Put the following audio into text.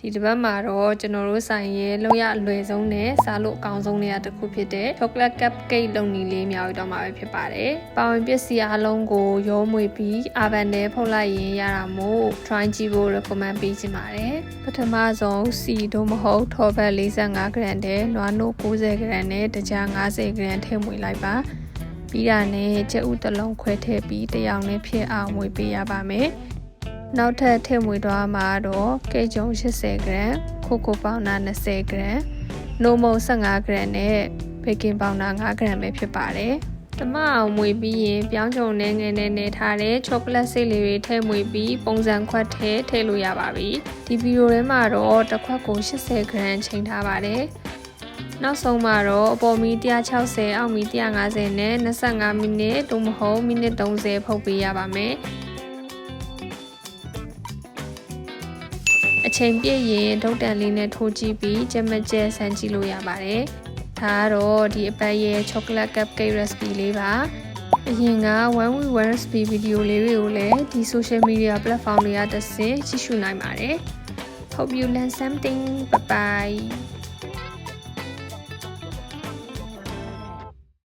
ဒီတစ်ပတ်မှာတော့ကျွန်တော်တို့ဆိုင်ရဲ့လုံးရအလွယ်ဆုံးနဲ့စားလို့အကောင်းဆုံးတွေကတစ်ခုဖြစ်တဲ့ chocolate cupcake လုံနီလေးမြောက်ရတော့မှာပဲဖြစ်ပါတယ်။ပါဝင်ပစ္စည်းအလုံးကိုရောမွေပြီး oven ထဲဖုတ်လိုက်ရင်ရတာမို့ try ကြည့်ဖို့ recommend ပေးချင်ပါတယ်။ပထမဆုံးစီတို့မဟုတ်ထော်ဘက်45 gram နဲ့နွားနို့90 gram နဲ့တကြား50 gram ထည့်မွေလိုက်ပါ။ပြီးတာနဲ့ကြက်ဥတစ်လုံးခွဲထည့်ပြီးတရောင်နဲ့ဖြစ်အောင်မွေပေးရပါမယ်။ နောက်ထပ်ထည့်မွေသွားမှာတော့ကေကျုံ80 gram ခိုကိုပေါင်နာ20 gram နိုမုံ15 gram နဲ့ဘေကင်ပေါင်နာ5 gram ပဲဖြစ်ပါတယ်။တမအောင်မွေပြီးရင်ပြောင်းချုံနဲ့ငယ်နဲ့နေထားတဲ့ချောကလက်စိတ်လေးတွေထည့်မွေပြီးပုံစံခွက်ထဲထည့်လို့ရပါပြီ။ဒီဗီဒီယိုထဲမှာတော့တစ်ခွက်ကို80 gram ချိန်ထားပါတယ်။နောက်ဆုံးမှာတော့အပေါ်မီ160အောက်မီ150နဲ့25မိနစ်သို့မဟုတ်မိနစ်30ဖုတ်ပေးရပါမယ်။ အချိန်ပြည့်ရင်ဒုတ်တန်လေးနဲ့ထိုးကြည့်ပြီးကြက်မကြက်ဆန်းကြည့်လို့ရပါတယ်။ဒါကတော့ဒီအပတ်ရဲ့ chocolate cupcake recipe လေးပါ။အရင်က one week one recipe video လေးတွေကိုလည်းဒီ social media platform တွေကတစ်ဆင့်ကြည့်ရှုနိုင်ပါတယ်။ Hope you learn something. Bye bye.